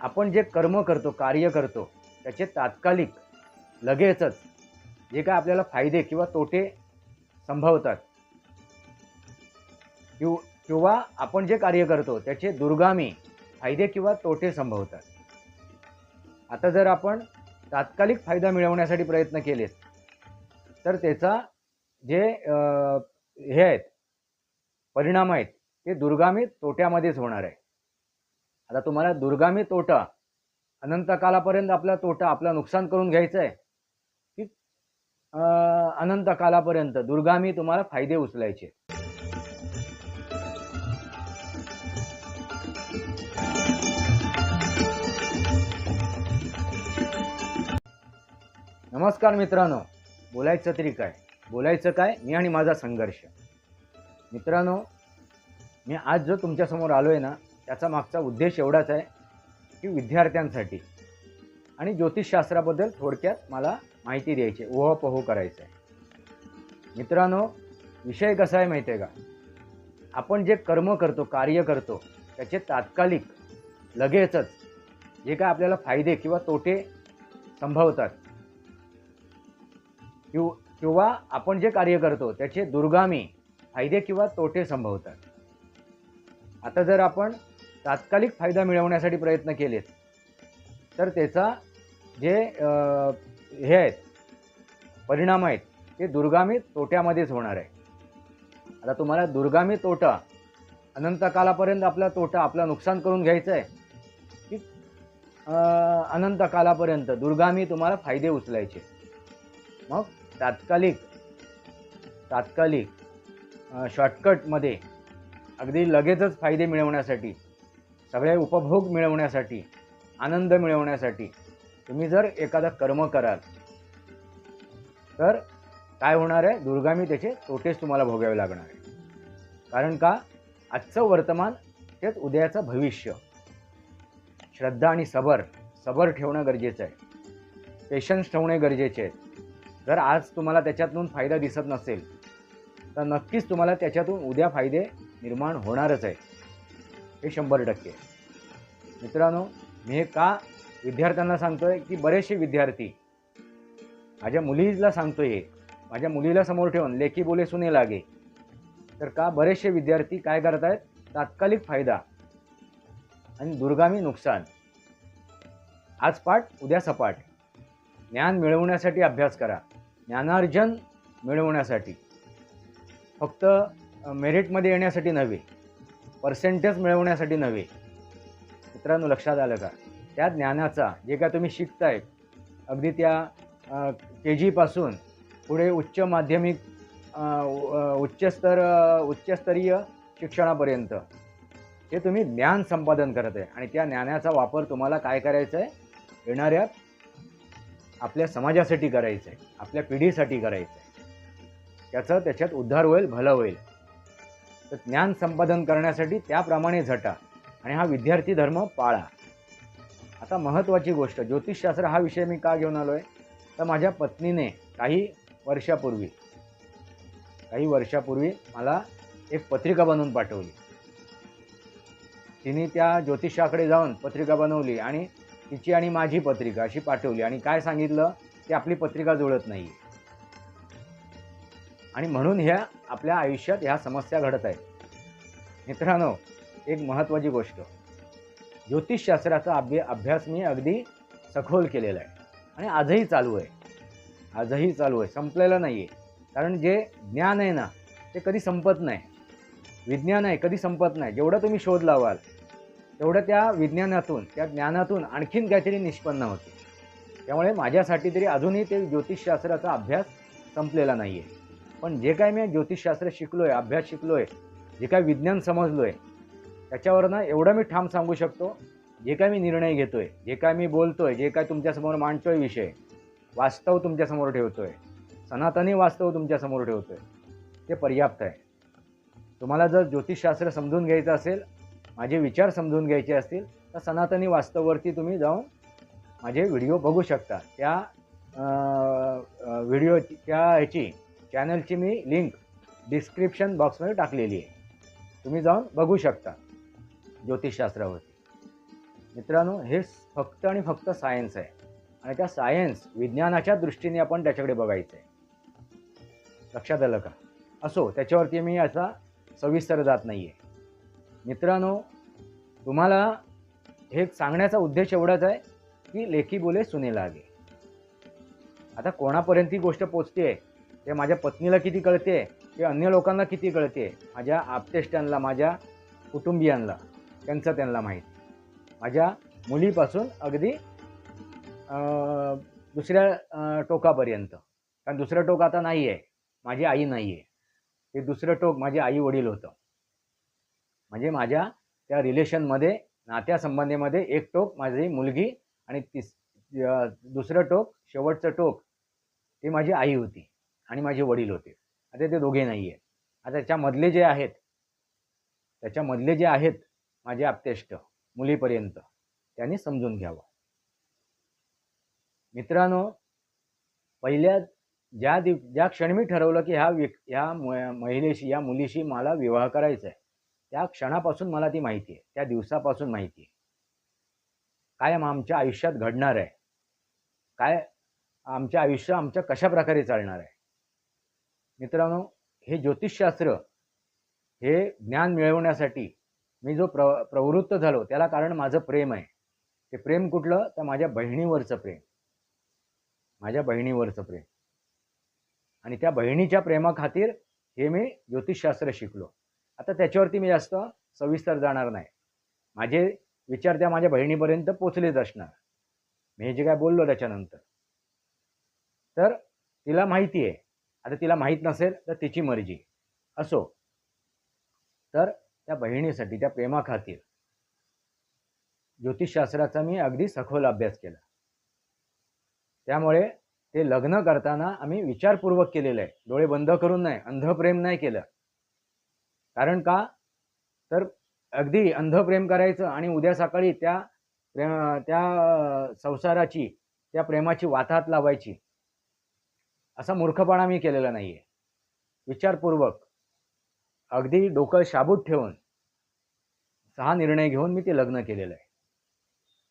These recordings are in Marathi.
आपण जे कर्म करतो कार्य करतो त्याचे तात्कालिक लगेचच जे काय आपल्याला फायदे किंवा तोटे संभवतात किंव किंवा आपण जे कार्य करतो त्याचे दुर्गामी फायदे किंवा तोटे संभवतात. आता जर आपण तात्कालिक फायदा मिळवण्यासाठी प्रयत्न केलेत तर त्याचा जे हे आहेत परिणाम आहेत ते दुर्गामी तोट्यामध्येच होणार आहे. आता तुम्हाला दुर्गामी तोटा अनंत कालापर्यंत आपला तोटा आपला नुकसान करून घ्यायचं आहे की अं, अनंत कालापर्यंत दुर्गामी तुम्हाला फायदे उचलायचे. नमस्कार मित्रांनो बोलायचं तरी काय? बोलायचं काय? मी आणि माझा संघर्ष. मित्रांनो मी आज जो तुमच्यासमोर आलो आहे ना त्याचा मागचा उद्देश एवढाच आहे की विद्यार्थ्यांसाठी. आणि ज्योतिषशास्त्राबद्दल थोडक्यात मला माहिती द्यायची आहे ओहपोह करायचं आहे. मित्रांनो विषय कसा आहे माहिती आहे का? आपण जे कर्म करतो कार्य करतो त्याचे तात्कालिक लगेचच जे काय आपल्याला फायदे किंवा तोटे संभवतात किंवा आपण जे कार्य करतो त्याचे दुर्गामी फायदे किंवा तोटे संभवतात. आता जर आपण तात्कालिक फायदा मिळवण्यासाठी प्रयत्न केलेत. तर त्याचा जे हे आहेत परिणाम आहेत ते दुर्गामी तोट्यामध्येच होणार आहे. आता तुम्हाला दुर्गामी तोटा अनंत कालापर्यंत आपला तोटा आपला नुकसान करून घ्यायचं आहे की अनंत कालापर्यंत दुर्गामी तुम्हाला फायदे उचलायचे. मग तात्कालिक तात्कालिक शॉर्टकटमध्ये अगदी लगेचच फायदे मिळवण्यासाठी सगळे उपभोग मिळवण्यासाठी आनंद मिळवण्यासाठी तुम्ही जर एखादा कर्म कराल तर काय होणार आहे? दुर्गामी त्याचे तोटेच तुम्हाला भोगावे लागणार आहे. कारण का? आजचं वर्तमान तेच उद्याचं भविष्य. श्रद्धा आणि सबर सबर ठेवणं गरजेचं आहे. पेशन्स ठेवणे गरजेचे आहे जर आज तुम्हाला त्याच्यातून फायदा दिसत नसेल तर नक्कीच तुम्हाला त्याच्यातून उद्या फायदे निर्माण होणारच आहे हे शंभर टक्के. मित्रांनो मी हे का विद्यार्थ्यांना सांगतोय की बरेचसे विद्यार्थी माझ्या मुलीला सांगतोय आहे माझ्या मुलीला समोर ठेवून लेखी बोले सुने लागे. तर का बरेचसे विद्यार्थी काय करत आहेत तात्कालिक फायदा आणि दुर्गामी नुकसान. आज पाठ उद्या सपाट ज्ञान मिळवण्यासाठी अभ्यास करा. ज्ञानार्जन मिळवण्यासाठी. फक्त मेरिटमध्ये येण्यासाठी नव्हे. पर्सेंटेज मिळवण्यासाठी नव्हे. मित्रांनो लक्षात आलं का? त्या ज्ञानाचा जे काय तुम्ही शिकताय अगदी त्या के जीपासून पुढे उच्च माध्यमिक उच्चस्तर उच्चस्तरीय शिक्षणापर्यंत हे तुम्ही ज्ञान संपादन करत आहे. आणि त्या ज्ञानाचा वापर तुम्हाला काय करायचा आहे? येणाऱ्या आपल्या समाजासाठी करायचं आहे. आपल्या पिढीसाठी करायचं आहे. त्याचं त्याच्यात उद्धार होईल भलं होईल. तर ज्ञान संपादन करण्यासाठी त्याप्रमाणे झटा आणि हा विद्यार्थी धर्म पाळा. आता महत्त्वाची गोष्ट ज्योतिषशास्त्र हा विषय मी का घेऊन आलो आहे तर माझ्या पत्नीने काही वर्षापूर्वी काही वर्षापूर्वी मला एक पत्रिका बनवून पाठवली. तिने त्या ज्योतिषाकडे जाऊन पत्रिका बनवली आणि तिची आणि माझी पत्रिका अशी पाठवली आणि काय सांगितलं? की आपली पत्रिका जुळत नाही. आणि म्हणून ह्या आपल्या आयुष्यात ह्या समस्या घडत आहेत. मित्रांनो एक महत्त्वाची गोष्ट. ज्योतिषशास्त्राचा अभ्य अभ्यास मी अगदी सखोल केलेला आहे. आणि आजही चालू आहे. आजही चालू आहे. संपलेलं नाही आहे कारण जे ज्ञान आहे ना ते कधी संपत नाही. विज्ञान आहे कधी संपत नाही. जेवढं तुम्ही शोध लावाल तेवढं त्या विज्ञानातून त्या ज्ञानातून आणखीन काहीतरी निष्पन्न होते. त्यामुळे माझ्यासाठी तरी अजूनही ते ज्योतिषशास्त्राचा अभ्यास संपलेला नाही आहे पण जे काय मी ज्योतिषशास्त्र शिकलो आहे अभ्यास शिकलो आहे जे काय विज्ञान समजलो आहे त्याच्यावरनं एवढं मी ठाम सांगू शकतो जे काय मी निर्णय घेतो आहे जे काय मी बोलतो आहे जे काय तुमच्यासमोर मांडतो आहे विषय वास्तव तुमच्यासमोर ठेवतो आहे सनातनी वास्तव तुमच्यासमोर ठेवतो आहे ते पर्याप्त आहे. तुम्हाला जर ज्योतिषशास्त्र समजून घ्यायचं असेल माझे विचार समजून घ्यायचे असतील तर सनातनी वास्तववरती तुम्ही जाऊन माझे व्हिडिओ बघू शकता. त्या व्हिडिओ त्या ह्याची चॅनलची मी लिंक डिस्क्रिप्शन बॉक्समध्ये टाकलेली आहे. तुम्ही जाऊन बघू शकता ज्योतिषशास्त्रावरती. मित्रांनो हे फक्त आणि फक्त सायन्स आहे. आणि त्या सायन्स विज्ञानाच्या दृष्टीने आपण त्याच्याकडे बघायचं आहे. लक्षात आलं का? असो त्याच्यावरती मी असा सविस्तर जात नाही आहे मित्रांनो तुम्हाला हे सांगण्याचा उद्देश एवढाच आहे की लेखी बोले सुने लागे आता कोणापर्यंत ही गोष्ट पोचते ते माझ्या पत्नीला किती कळते ते अन्य लोकांना किती कळते माझ्या आप्तेष्टांना माझ्या कुटुंबियांना त्यांचं त्यांना माहीत. माझ्या मुलीपासून अगदी दुसऱ्या टोकापर्यंत. कारण दुसरं टोक आता नाही आहे माझी आई नाही आहे ते दुसरं टोक माझे आई वडील होतं. म्हणजे माझ्या त्या रिलेशनमध्ये नात्यासंबंधीमध्ये एक टोक माझी मुलगी आणि तिस दुसरं टोक शेवटचं टोक ती माझी आई होती. आणि माझे वडील होते. आता ते दोघे नाही आहेत आता त्याच्यामधले जे आहेत त्याच्यामधले जे आहेत माझे आप्तेष्ट मुलीपर्यंत त्यांनी समजून घ्यावं. मित्रांनो पहिल्या ज्या दिव ज्या क्षणी मी ठरवलं की ह्या व्यक् ह्या महिलेशी या मुलीशी मला विवाह करायचा आहे त्या क्षणापासून मला ती माहिती आहे त्या दिवसापासून माहिती आहे काय आमच्या आयुष्यात घडणार आहे काय आमच्या आयुष्य आमच्या कशा प्रकारे चालणार आहे मित्रांनो हे ज्योतिषशास्त्र हे ज्ञान मिळवण्यासाठी मी जो प्र प्रवृत्त झालो त्याला कारण माझं प्रेम आहे. ते प्रेम कुठलं? तर माझ्या बहिणीवरचं प्रेम. माझ्या बहिणीवरचं प्रेम. आणि त्या बहिणीच्या प्रेमाखातीर हे मी ज्योतिषशास्त्र शिकलो. आता त्याच्यावरती मी जास्त सविस्तर जाणार नाही. माझे विचार त्या माझ्या बहिणीपर्यंत पोचलेच असणार. मी हे जे काय बोललो त्याच्यानंतर. तर तिला माहिती आहे. आता तिला माहीत नसेल तर तिची मर्जी. असो. तर त्या बहिणीसाठी त्या प्रेमाखातीर ज्योतिषशास्त्राचा मी अगदी सखोल अभ्यास केला. त्यामुळे ते लग्न करताना आम्ही विचारपूर्वक केलेलं आहे. डोळे बंद करून नाही अंधप्रेम नाही केलं. कारण का? तर अगदी अंधप्रेम करायचं आणि उद्या सकाळी त्या प्रेम त्या संसाराची त्या प्रेमाची वाताहत लावायची. असा मूर्खपणा मी केलेला नाही आहे विचारपूर्वक अगदी डोकं शाबूत ठेवून सहा निर्णय घेऊन मी ते लग्न केलेलं आहे.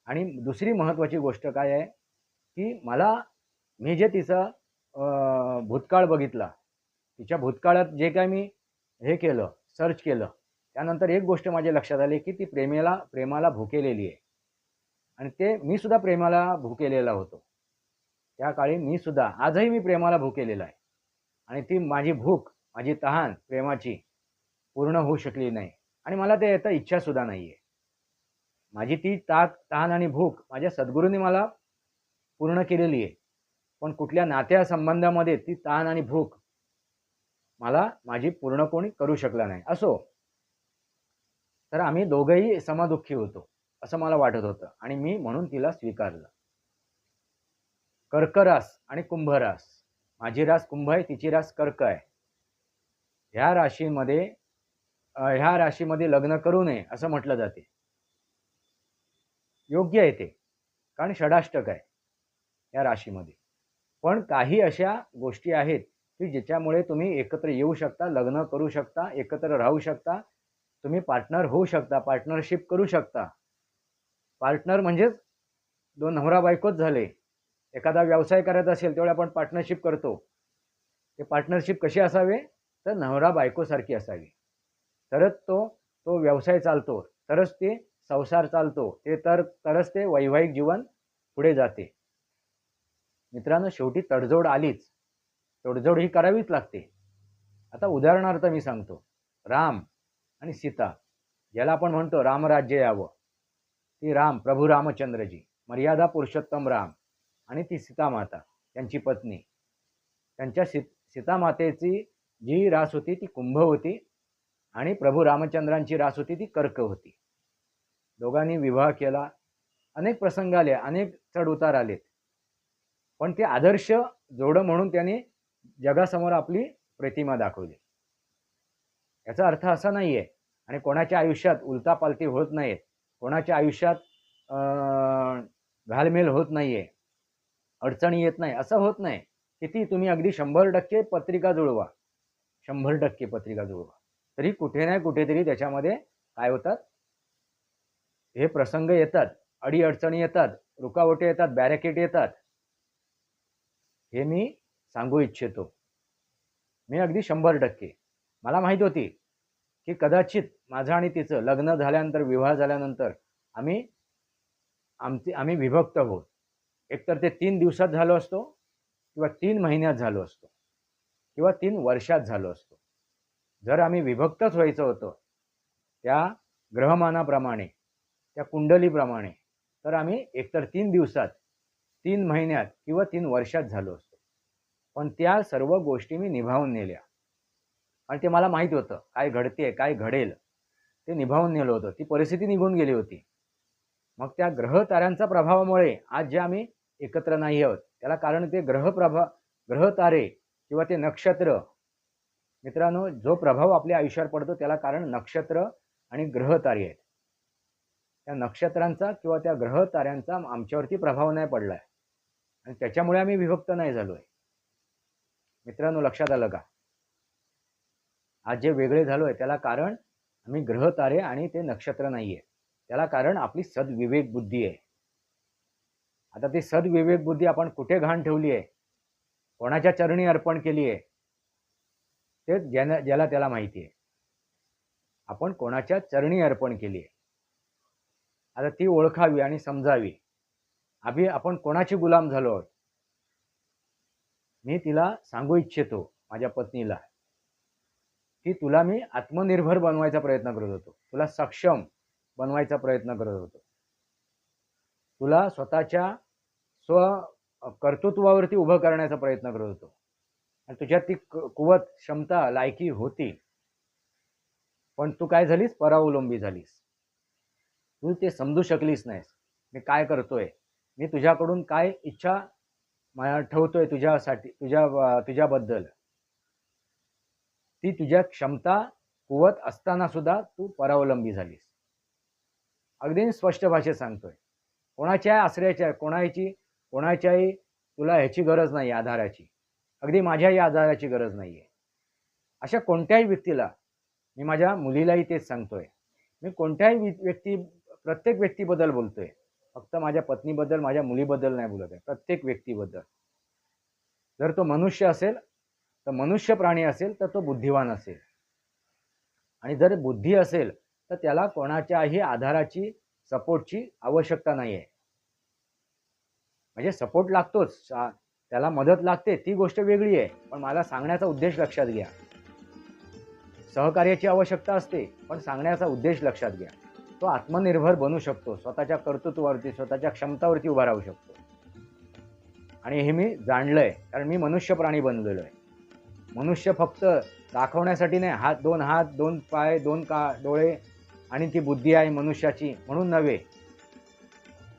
आणि दुसरी महत्त्वाची गोष्ट काय आहे की मला मी जे तिचा भूतकाळ बघितला तिच्या भूतकाळात जे काय मी हे केलं सर्च केलं त्यानंतर एक गोष्ट माझ्या लक्षात आली की ती प्रेमेला प्रेमाला भुकेलेली आहे. आणि ते मी सुद्धा प्रेमाला भुकेलेला होतो. त्या काळी मी सुद्धा आजही मी प्रेमाला भुकेलेला आहे. आणि ती माझी भूक माझी तहान प्रेमाची पूर्ण होऊ शकली नाही. आणि मला ते येता इच्छा सुद्धा नाही आहे माझी ती ताक तहान आणि भूक माझ्या सद्गुरूंनी मला पूर्ण केलेली आहे. पण कुठल्या नात्या संबंधामध्ये ती ताण आणि भूक मला माझी पूर्ण कोणी करू शकला नाही. असो. तर आम्ही दोघंही समादुःखी होतो असं मला वाटत होतं. आणि मी म्हणून तिला स्वीकारलं. कर्करास आणि कुंभरास. माझी रास कुंभ आहे तिची रास कर्क आहे. ह्या राशीमध्ये ह्या राशीमध्ये लग्न करू नये असं म्हटलं जाते. योग्य आहे ते कारण षडाष्टक आहे या राशीमध्ये. पण काही अशा गोष्टी आहेत की ज्याच्यामुळे तुम्ही एकत्र येऊ शकता लग्न करू शकता एकत्र राहू शकता तुम्ही पार्टनर होऊ शकता पार्टनरशिप करू शकता. पार्टनर म्हणजेच दोन नवरा बायकोच झाले एखादा व्यवसाय करत असेल तेवढे आपण पार्टनरशिप करतो. ते पार्टनरशिप कशी असावे? तर नवरा बायकोसारखी असावी. तरच तो तो व्यवसाय चालतो. तरच ते संसार चालतो. ते तर तरच ते वैवाहिक जीवन पुढे जाते. मित्रांनो शेवटी तडजोड आलीच. तडजोड ही करावीच लागते. आता उदाहरणार्थ मी सांगतो. राम आणि सीता ज्याला आपण म्हणतो रामराज्य यावं. ती राम प्रभू रामचंद्रजी मर्यादा पुरुषोत्तम राम. आणि ती सीतामाता त्यांची पत्नी. त्यांच्या सी सीतामातेची जी रास होती ती कुंभ होती आणि प्रभू रामचंद्रांची रास होती ती कर्क होती. दोघांनी विवाह केला. अनेक प्रसंग आले अनेक चढउतार आलेत. पण ते आदर्श जोडं म्हणून त्यांनी जगासमोर आपली प्रतिमा दाखवली. याचा अर्थ असा नाही आहे आणि कोणाच्या आयुष्यात उलतापालती होत नाहीत कोणाच्या आयुष्यात घालमेल होत नाही आहे अडचणी येत नाही असं होत नाही. किती तुम्ही अगदी शंभर टक्के पत्रिका जुळवा. शंभर टक्के पत्रिका जुळवा. तरी कुठे नाही कुठेतरी त्याच्यामध्ये काय होतात? हे प्रसंग येतात अडी अडचणी येतात रुकावटे येतात बॅरेकेट येतात. हे मी सांगू इच्छितो. मी अगदी शंभर टक्के. मला माहीत होती की कदाचित माझं आणि तिचं लग्न झाल्यानंतर विवाह झाल्यानंतर आम्ही आमचे आम्ही विभक्त होत. एकतर ते तीन दिवसात झालो असतो किंवा तीन महिन्यात झालो असतो किंवा तीन वर्षात झालो असतो. जर आम्ही विभक्तच व्हायचं होतं त्या ग्रहमानाप्रमाणे त्या कुंडलीप्रमाणे तर आम्ही एकतर तीन दिवसात तीन महिन्यात किंवा तीन वर्षात झालो असतो. पण त्या सर्व गोष्टी मी निभावून नेल्या. आणि ते मला माहीत होतं काय घडते काय घडेल ते निभावून नेलं होतं. ती परिस्थिती निघून गेली होती. मग त्या ग्रह ताऱ्यांच्या प्रभावामुळे आज जे आम्ही एकत्र नाही आहोत. त्याला कारण ते ग्रह प्रभा ग्रह तारे किंवा ते नक्षत्र. मित्रांनो जो प्रभाव आपल्या आयुष्यावर पडतो त्याला कारण नक्षत्र आणि ग्रह तारे आहेत. त्या नक्षत्रांचा किंवा त्या ग्रह ताऱ्यांचा आमच्यावरती प्रभाव नाही पडला आहे आणि त्याच्यामुळे आम्ही विभक्त नाही झालो आहे मित्रांनो लक्षात आलं का? आज जे वेगळे झालो आहे त्याला कारण आम्ही ग्रह तारे आणि ते नक्षत्र नाही आहे त्याला कारण आपली सद्विवेक बुद्धी आहे. आता ती सद्विवेक बुद्धी आपण कुठे घाण ठेवली आहे? कोणाच्या चरणी अर्पण केली आहे? ते ज्यानं ज्याला त्याला माहिती आहे. आपण कोणाच्या चरणी अर्पण केली आहे? आता ती ओळखावी आणि समजावी. आम्ही आपण कोणाची गुलाम झालो आहोत? मी तिला सांगू इच्छितो माझ्या पत्नीला. की तुला मी आत्मनिर्भर बनवायचा प्रयत्न करत होतो. तुला सक्षम बनवायचा प्रयत्न करत होतो. तुला स्वतःच्या स्व कर्तृत्वावरती उभं करण्याचा प्रयत्न करत होतो. आणि तुझ्यात ती कुवत क्षमता लायकी होती. पण तू काय झालीस? परावलंबी झालीस. तू ते समजू शकलीस नाहीस. मी काय करतोय? मी तुझ्याकडून काय इच्छा ठेवतोय तुझ्यासाठी तुझ्या तुझ्याबद्दल? ती तुझ्या क्षमता कुवत असताना सुद्धा तू परावलंबी झालीस. अगदी स्पष्ट भाषेत सांगतोय. कोणाच्या आश्रयाच्या कोणाची कोणाच्याही तुला ह्याची गरज नाही आधाराची. अगदी माझ्याही आधाराची गरज नाही आहे अशा कोणत्याही व्यक्तीला मी माझ्या मुलीलाही तेच सांगतोय. मी कोणत्याही व्यक्ती प्रत्येक व्यक्तीबद्दल बोलतोय. फक्त माझ्या पत्नीबद्दल माझ्या मुलीबद्दल नाही बोलत आहे. प्रत्येक व्यक्तीबद्दल. जर तो मनुष्य असेल तर मनुष्य प्राणी असेल तर तो बुद्धिवान असेल. आणि जर बुद्धी असेल तर त्याला कोणाच्याही आधाराची सपोर्टची आवश्यकता नाही आहे म्हणजे सपोर्ट लागतोच. त्याला मदत लागते ती गोष्ट वेगळी आहे. पण मला सांगण्याचा उद्देश लक्षात घ्या. सहकार्याची आवश्यकता असते पण सांगण्याचा उद्देश लक्षात घ्या. तो आत्मनिर्भर बनू शकतो स्वतःच्या कर्तृत्वावरती स्वतःच्या क्षमतावरती उभा राहू शकतो. आणि हे मी जाणलंय कारण मी मनुष्य प्राणी बनलेलो आहे. मनुष्य फक्त दाखवण्यासाठी नाही हात दोन हात दोन पाय दोन का डोळे आणि ती बुद्धी आहे मनुष्याची म्हणून नव्हे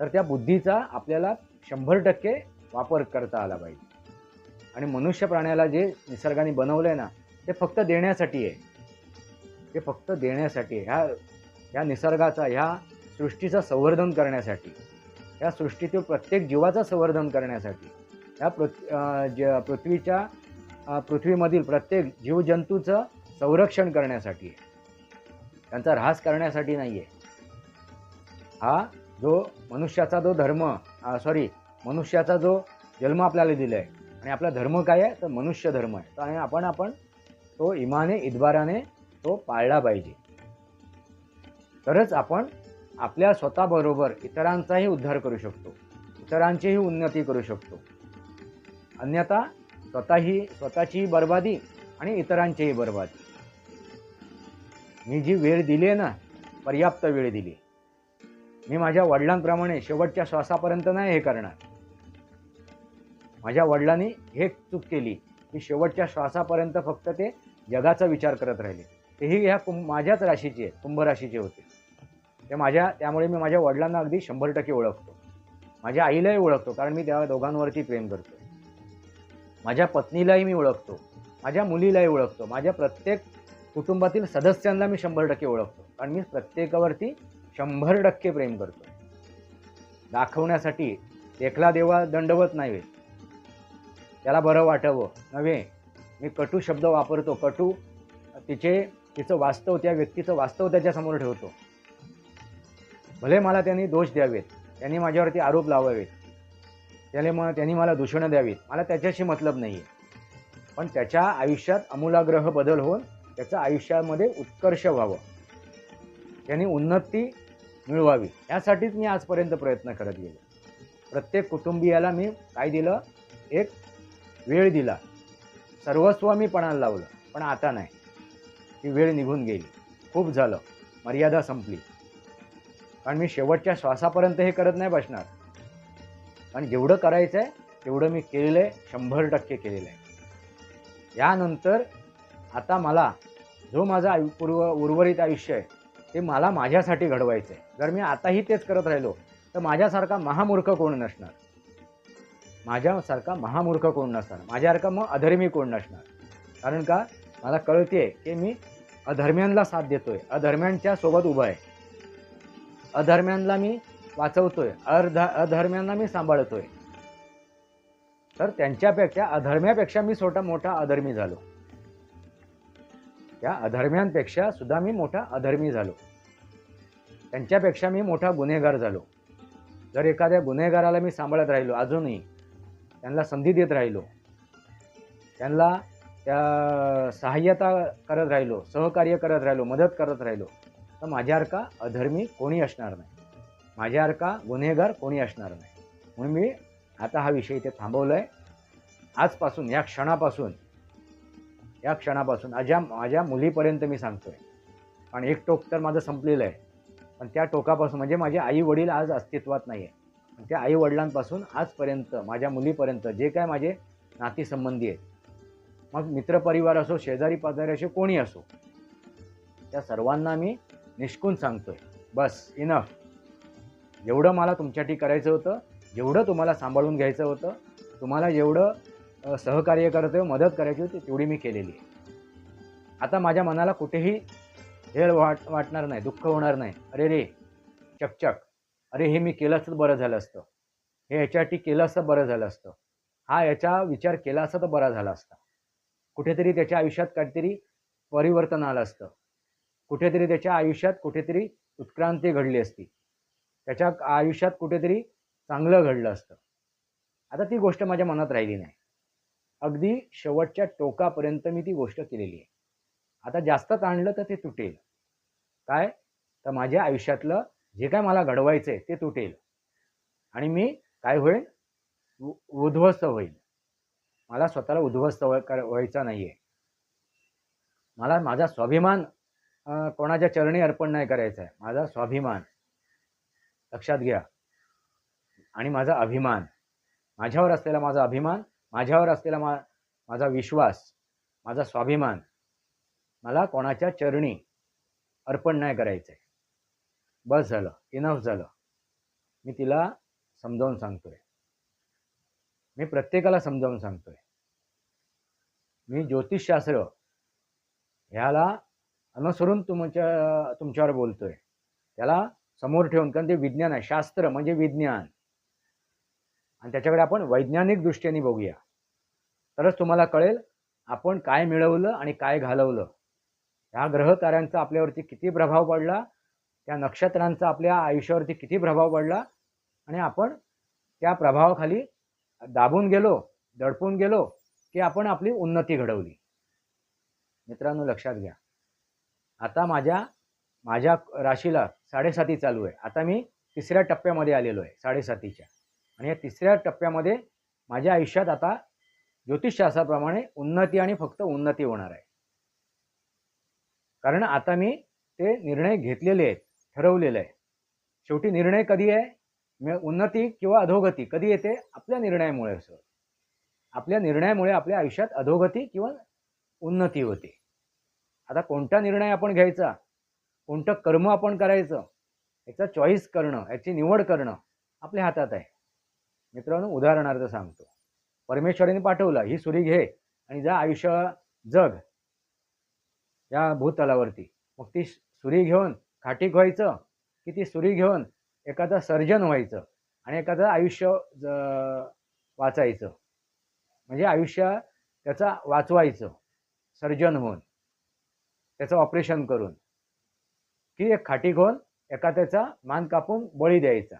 तर त्या बुद्धीचा आपल्याला शंभर टक्के वापर करता आला पाहिजे. आणि मनुष्य प्राण्याला जे निसर्गाने बनवलं आहे ना ते फक्त देण्यासाठी आहे. ते फक्त देण्यासाठी ह्या ह्या निसर्गाचा ह्या सृष्टीचं संवर्धन करण्यासाठी ह्या सृष्टीतील प्रत्येक जीवाचं संवर्धन करण्यासाठी ह्या पृथ ज पृथ्वीच्या पृथ्वीमधील प्रत्येक जीवजंतूचं संरक्षण करण्यासाठी आहे. त्यांचा ऱ्हास करण्यासाठी नाही आहे हा जो मनुष्याचा जो धर्म सॉरी मनुष्याचा जो जन्म आपल्याला दिला आहे आणि आपला धर्म काय आहे? तर मनुष्य धर्म आहे. तर आणि आपण आपण तो इमाने इद्वाराने तो पाळला पाहिजे. तरच आपण आपल्या स्वतःबरोबर इतरांचाही उद्धार करू शकतो. इतरांचीही उन्नती करू शकतो. अन्यथा स्वतःही स्वतःचीही बर्बादी आणि इतरांचीही बर्बादी. मी जी वेळ दिली आहे ना पर्याप्त वेळ दिली. मी माझ्या वडिलांप्रमाणे शेवटच्या श्वासापर्यंत नाही हे करणार. माझ्या वडिलांनी हे चूक केली. की शेवटच्या श्वासापर्यंत फक्त ते जगाचा विचार करत राहिले. तेही ह्या कुं माझ्याच राशीचे कुंभ राशीचे होते. ते माझ्या त्यामुळे मी माझ्या वडिलांना अगदी शंभर टक्के ओळखतो. माझ्या आईलाही ओळखतो कारण मी त्या दोघांवरती प्रेम करतो माझ्या पत्नीलाही मी ओळखतो. माझ्या मुलीलाही ओळखतो. माझ्या प्रत्येक कुटुंबातील सदस्यांना मी शंभर टक्के ओळखतो. कारण मी प्रत्येकावरती शंभर टक्के प्रेम करतो. दाखवण्यासाठी एकला देवा दंडवत नाही त्याला बरं वाटावं. नव्हे मी कटू शब्द वापरतो. कटू तिचे तिचं वास्तव त्या व्यक्तीचं वास्तव त्याच्यासमोर ठेवतो. भले मला त्यांनी दोष द्यावेत. त्यांनी माझ्यावरती आरोप लावावेत. त्याने मग त्यांनी मला दूषणं द्यावीत. मला त्याच्याशी मतलब नाही आहे पण त्याच्या आयुष्यात आमूलाग्रह बदल होऊन त्याचं आयुष्यामध्ये उत्कर्ष व्हावं. त्यांनी उन्नती मिळवावी. यासाठीच मी आजपर्यंत प्रयत्न करत गेलो. प्रत्येक कुटुंबियाला मी काय दिलं? एक वेळ दिला. सर्वस्व मी पणाला लावलं. पण आता नाही. ती वेळ निघून गेली. खूप झालं. मर्यादा संपली. कारण मी शेवटच्या श्वासापर्यंत हे करत नाही बसणार. पण जेवढं करायचं आहे तेवढं मी केलेलं आहे. शंभर टक्के केलेलं आहे. यानंतर आता मला जो माझा आयु पूर्व उर्वरित आयुष्य आहे ते मला माझ्यासाठी घडवायचं आहे जर मी आताही तेच करत राहिलो तर माझ्यासारखा महामूर्ख कोण नसणार? माझ्यासारखा महामूर्ख कोण नसणार? माझ्यासारखा मग अधर्मी कोण नसणार? कारण का? मला कळते की मी अधर्म्यांना साथ देतोय. अधर्म्यांच्या सोबत उभा आहे. अधर्म्यांना मी वाचवतोय. अर्ध अधर्म्यांना मी सांभाळतोय. तर त्यांच्यापेक्षा अधर्म्यापेक्षा मी छोटा मोठा अधर्मी झालो. त्या अधर्म्यांपेक्षा सुद्धा मी मोठा अधर्मी झालो. त्यांच्यापेक्षा मी मोठा गुन्हेगार झालो. जर एखाद्या गुन्हेगाराला मी सांभाळत राहिलो अजूनही त्यांना संधी देत राहिलो त्यांना त्या सहाय्यता करत राहिलो सहकार्य करत राहिलो मदत करत राहिलो तर माझ्यासारखा अधर्मी कोणी असणार नाही. माझ्यासारखा गुन्हेगार कोणी असणार नाही. म्हणून मी आता हा विषय इथे थांबवला आहे आजपासून या क्षणापासून या क्षणापासून. माझ्या माझ्या मुलीपर्यंत मी सांगतोय. आणि एक टोक तर माझं संपलेलं आहे. पण त्या टोकापासून म्हणजे माझे आई वडील आज अस्तित्वात नाही आहे त्या आई वडिलांपासून आजपर्यंत माझ्या मुलीपर्यंत जे काय माझे नातीसंबंधी आहेत मग मित्रपरिवार असो शेजारी पाजारी असो कोणी असो त्या सर्वांना मी निष्कून सांगतोय. बस इनफ जेवढं मला तुमच्यासाठी करायचं होतं जेवढं तुम्हाला सांभाळून घ्यायचं होतं तुम्हाला जेवढं सहकार्य करतो मदत करायची होती तेवढी मी केलेली. आता माझ्या मनाला कुठेही हेळ वाट वाटणार नाही दुःख होणार नाही. अरे रे चकचक अरे हे मी केलं असतं तर बरं झालं असतं. हे याच्यासाठी केलं असतं बरं झालं असतं. हा याचा विचार केला असता तर बरा झाला असता. कुठेतरी त्याच्या आयुष्यात काहीतरी परिवर्तन आलं असतं. कुठेतरी त्याच्या आयुष्यात कुठेतरी उत्क्रांती घडली असती. त्याच्या आयुष्यात कुठेतरी चांगलं घडलं असतं. आता ती गोष्ट माझ्या मनात राहिली नाही. अगदी शेवटच्या टोकापर्यंत मी ती गोष्ट केलेली आहे. आता जास्त ताणलं तर ते तुटेल. काय? तर माझ्या आयुष्यातलं जे काय मला घडवायचं आहे ते तुटेल. आणि मी काय होईल? उ- उद्ध्वस्त होईल. मला स्वतःला उद्ध्वस्त व्हाय- कर- व्हायचा नाही आहे मला माझा स्वाभिमान कोणाच्या चरणी अर्पण नाही करायचा आहे माझा स्वाभिमान. लक्षात घ्या. आणि माझा अभिमान. माझ्यावर असलेला माझा अभिमान माझ्यावर असलेला मा माझा विश्वास माझा स्वाभिमान मला कोणाच्या चरणी अर्पण नाही करायचं आहे बस झालं. इनफ झालं. मी तिला समजावून सांगतोय. मी प्रत्येकाला समजावून सांगतोय. मी ज्योतिषशास्त्र ह्याला अनुसरून तुमच्या तुमच्यावर बोलतोय. त्याला समोर ठेवून कारण ते विज्ञान आहे. शास्त्र म्हणजे विज्ञान. आणि त्याच्याकडे आपण वैज्ञानिक दृष्टीने बघूया. तरच तुम्हाला कळेल आपण काय मिळवलं आणि काय घालवलं. ह्या ग्रहताऱ्यांचा आपल्यावरती किती प्रभाव पडला त्या नक्षत्रांचा आपल्या आयुष्यावरती किती प्रभाव पडला आणि आपण त्या प्रभावाखाली दाबून गेलो दडपून गेलो की आपण आपली उन्नती घडवली. मित्रांनो लक्षात घ्या. आता माझ्या माझ्या राशीला साडेसाती चालू आहे. आता मी तिसऱ्या टप्प्यामध्ये आलेलो आहे साडेसातीच्या. आणि या तिसऱ्या टप्प्यामध्ये माझ्या आयुष्यात आता ज्योतिषशास्त्राप्रमाणे उन्नती आणि फक्त उन्नती होणार आहे. कारण आता मी ते निर्णय घेतलेले आहेत ठरवलेलं आहे शेवटी निर्णय कधी आहे? उन्नती किंवा अधोगती कधी येते? आपल्या निर्णयामुळे असं आपल्या निर्णयामुळे आपल्या आयुष्यात अधोगती किंवा उन्नती होते. आता कोणता निर्णय आपण घ्यायचा? कोणतं कर्म आपण करायचं? याचा चॉईस करणं याची निवड करणं आपल्या हातात आहे. मित्रांनो उदाहरणार्थ सांगतो. परमेश्वराने पाठवलं ही सुरी घे आणि जा आयुष्य जग या भूतलावरती. मग ती सुरी घेऊन खाटीक व्हायचं की ती सुरी घेऊन एखादं सर्जन व्हायचं आणि एखादं आयुष्य ज- वाचायचं. म्हणजे आयुष्य त्याचा वाचवायचं सर्जन होऊन. त्याचं ऑपरेशन करून. की एक खाटीक होऊन एखाद्याचा मान कापून बळी द्यायचा.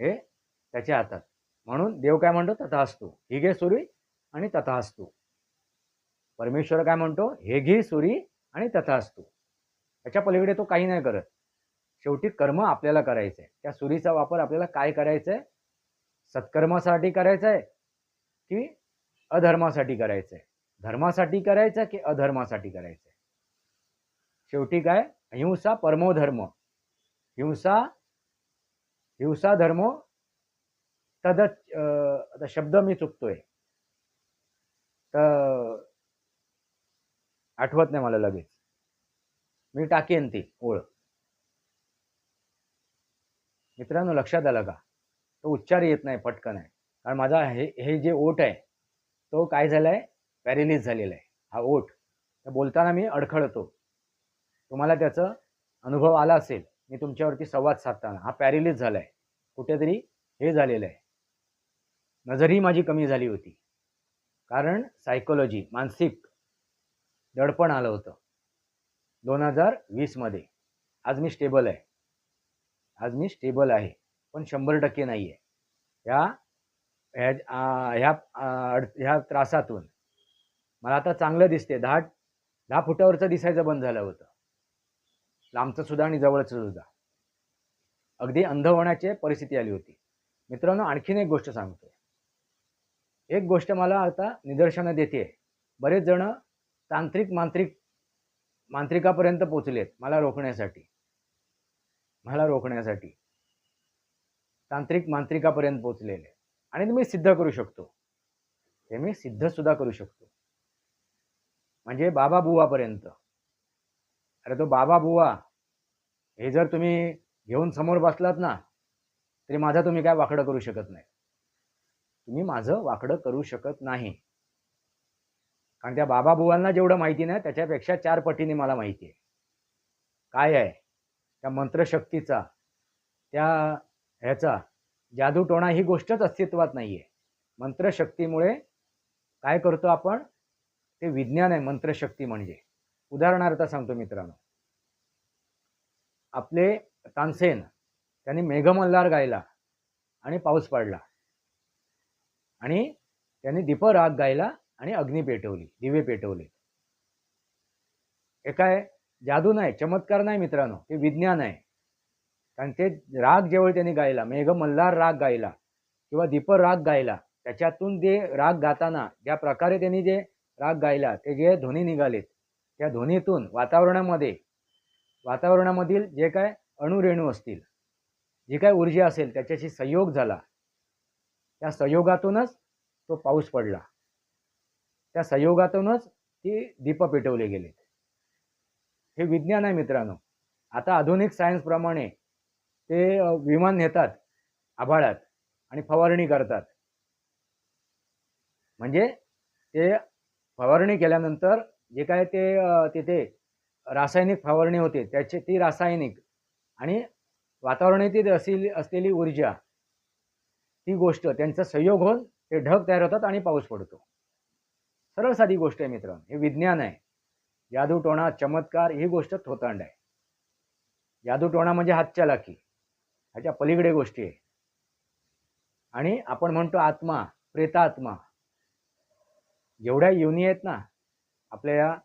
हे त्याच्या हातात. म्हणून देव काय म्हणतो? तथा असतो. ही घे सुरी आणि तथा असतो. परमेश्वर काय म्हणतो? हे घे सुरी आणि तथा असतो. त्याच्या पलीकडे तो काही नाही करत. शेवटी कर्म आपल्याला करायचं आहे. त्या सुरीचा वापर आपल्याला काय करायचं आहे? सत्कर्मासाठी करायचं आहे की अधर्मासाठी करायचं आहे? धर्मासाठी करायचं की अधर्मासाठी करायचं आहे? शेवटी काय? हिंसा परमो धर्म. हिंसा हिंसा धर्म तद आता शब्द मी चुकतोय तर आठवत नाही मला लगेच. मी टाकेन ती ओळ. मित्रांनो लक्षात आलं का? तो उच्चार येत नाही पटकन आहे. कारण माझा हे हे जे ओट आहे तो काय झाला आहे पॅरेलिस झालेला आहे. हा ओठ. तर बोलताना मी अडखळतो. तुम्हाला त्याचा अनुभव आला असेल मी तुमच्यावरती संवाद साधताना. हा पॅरेलिस झाला आहे कुठेतरी हे झालेलं आहे. नजरही माझी कमी झाली होती. कारण सायकोलॉजी मानसिक दडपण आलं होतं. दोन हजार वीसमध्ये आज मी स्टेबल आहे. आज मी स्टेबल आहे. पण शंभर टक्के नाही आहे ह्या ह्या ह्या अड- ह्या त्रासातून मला आता चांगलं दिसते दहा दहा फुटावरचं दिसायचं बंद झालं होतं. लांबचं सुद्धा आणि जवळचं सुद्धा. अगदी अंध होण्याची परिस्थिती आली होती. मित्रांनो आणखीन एक गोष्ट सांगतो एक गोष्ट मला आता निदर्शनं देते. बरेच जण तांत्रिक मांत्रिक मांत्रिकापर्यंत पोचलेत मला रोखण्यासाठी. मला रोखण्यासाठी. तांत्रिक मांत्रिकापर्यंत पोचलेले. आणि मी सिद्ध करू शकतो. हे मी सिद्ध सुद्धा करू शकतो. म्हणजे बाबा बुवापर्यंत. अरे तो बाबा बुवा हे जर तुम्ही घेऊन समोर बसलात ना तरी माझा तुम्ही काय वाकडं करू शकत नाही. तुम्ही माझं वाकडं करू शकत नाही. कारण त्या बाबा बुवांना जेवढं माहिती नाही त्याच्यापेक्षा चार पटीने मला माहिती आहे. काय आहे? त्या मंत्रशक्तीचा त्या ह्याचा जादूटोणा ही गोष्टच अस्तित्वात नाही आहे मंत्रशक्तीमुळे काय करतो आपण? ते विज्ञान आहे मंत्रशक्ती म्हणजे. उदाहरणार्थ सांगतो मित्रांनो. आपले तानसेन त्यांनी मेघमल्हार गायला आणि पाऊस पडला. आणि त्यांनी दीपराग गायला आणि अग्नी पेटवली दिवे पेटवले. हे काय जादू नाही चमत्कार नाही मित्रांनो ते विज्ञान आहे. कारण ते राग जेवळ त्यांनी गायला मेघ मल्हार राग गायला किंवा दीप राग गायला त्याच्यातून ते राग गाताना ज्या प्रकारे त्यांनी जे राग गायला ते जे ध्वनी निघालेत त्या ध्वनीतून वातावरणामध्ये वातावरणामधील जे काय अणुरेणू असतील जी काय ऊर्जा असेल त्याच्याशी संयोग झाला. त्या संयोगातूनच तो पाऊस पडला. त्या संयोगातूनच ती दीप पेटवले गेलेत हे विज्ञान आहे मित्रांनो. आता आधुनिक सायन्सप्रमाणे ते विमान नेतात आभाळात आणि फवारणी करतात. म्हणजे ते फवारणी केल्यानंतर जे काय ते तिथे रासायनिक फवारणी होते त्याची ती रासायनिक आणि वातावरणातील असेल असलेली ऊर्जा ती गोष्ट त्यांचा संयोग होऊन ते ढग तयार होतात आणि पाऊस पडतो. सरळ साधी गोष्ट आहे मित्र हे विज्ञान आहे. जादूटोणा चमत्कार ही गोष्ट थोतांड आहे. जादूटोणा म्हणजे हातचालाकी ह्याच्या पलीकडे गोष्टी आहे. आणि आपण म्हणतो आत्मा प्रेतात्मा. जेवढ्या योनी आहेत ना आपल्या या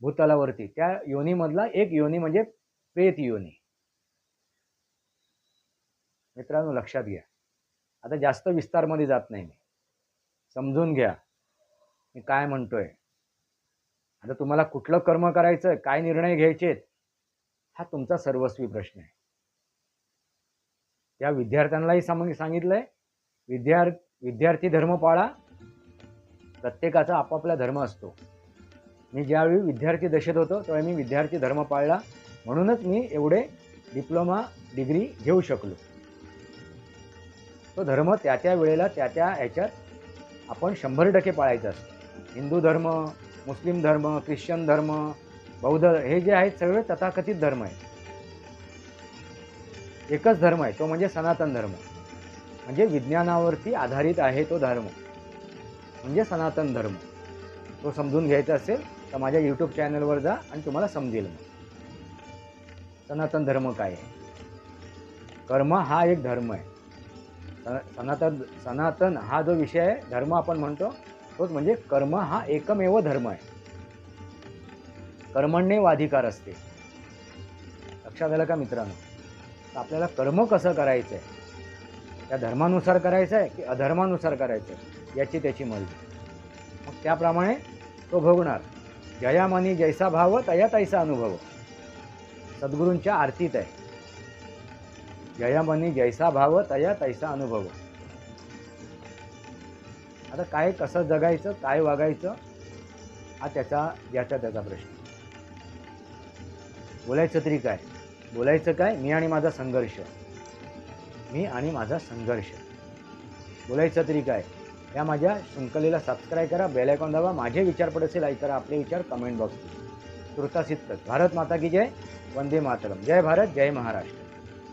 भूतलावरती त्या योनीमधला एक योनी म्हणजे प्रेत योनी. मित्रांनो लक्षात घ्या. आता जास्त विस्तारमध्ये जात नाही मी. समजून घ्या. मी काय म्हणतोय? आता तुम्हाला कुठलं कर्म करायचं काय निर्णय घ्यायचे हा तुमचा सर्वस्वी प्रश्न आहे. त्या विद्यार्थ्यांनाही सांग सांगितलंय विद्यार विद्यार्थी धर्म पाळा प्रत्येकाचा आपापला धर्म असतो. मी ज्यावेळी विद्यार्थी दशेत होतो त्यावेळी मी विद्यार्थी धर्म पाळला म्हणूनच मी एवढे डिप्लोमा डिग्री घेऊ शकलो. तो धर्म त्या त्या वेळेला त्या त्या ह्याच्यात आपण शंभर टक्के पाळायचं असतो. हिंदू धर्म मुस्लिम धर्म ख्रिश्चन धर्म बौद्ध हे जे आहेत सगळे तथाकथित धर्म आहेत. एकच धर्म आहे तो म्हणजे सनातन धर्म. म्हणजे विज्ञानावरती आधारित आहे तो धर्म. म्हणजे सनातन धर्म. तो समजून घ्यायचा असेल तर माझ्या यूट्यूब चॅनलवर जा आणि तुम्हाला समजेल मग. सनातन धर्म काय आहे? कर्म हा एक धर्म आहे. सनातन सनातन हा जो विषय आहे धर्म आपण म्हणतो तोच म्हणजे कर्म हा एकमेव धर्म आहे. कर्मण्येव वाधिकार असते. लक्षात आलं का मित्रांनो? तर आपल्याला कर्म कसं करायचं आहे त्या धर्मानुसार करायचं आहे की अधर्मानुसार करायचं आहे याची त्याची मर्जी. मग त्याप्रमाणे तो भोगणार. जयामनी जैसा भाव तया तैसा अनुभव. सद्गुरूंच्या आरतीत आहे. जयामनी जैसा भाव तया तैसा अनुभव. आता काय कसं जगायचं काय वागायचं हा त्याचा याचा त्याचा प्रश्न. बोलायचं तरी काय? बोलायचं काय? मी आणि माझा संघर्ष. मी आणि माझा संघर्ष. बोलायचं तरी काय? या माझ्या शृंखलेला सबस्क्राईब करा बेल आयकॉन दाबा माझे विचार पडसे लाईक करा आपले विचार कमेंट बॉक्स तुर्तासित भारत माता की जय वंदे मातरम. जय भारत जय महाराष्ट्र.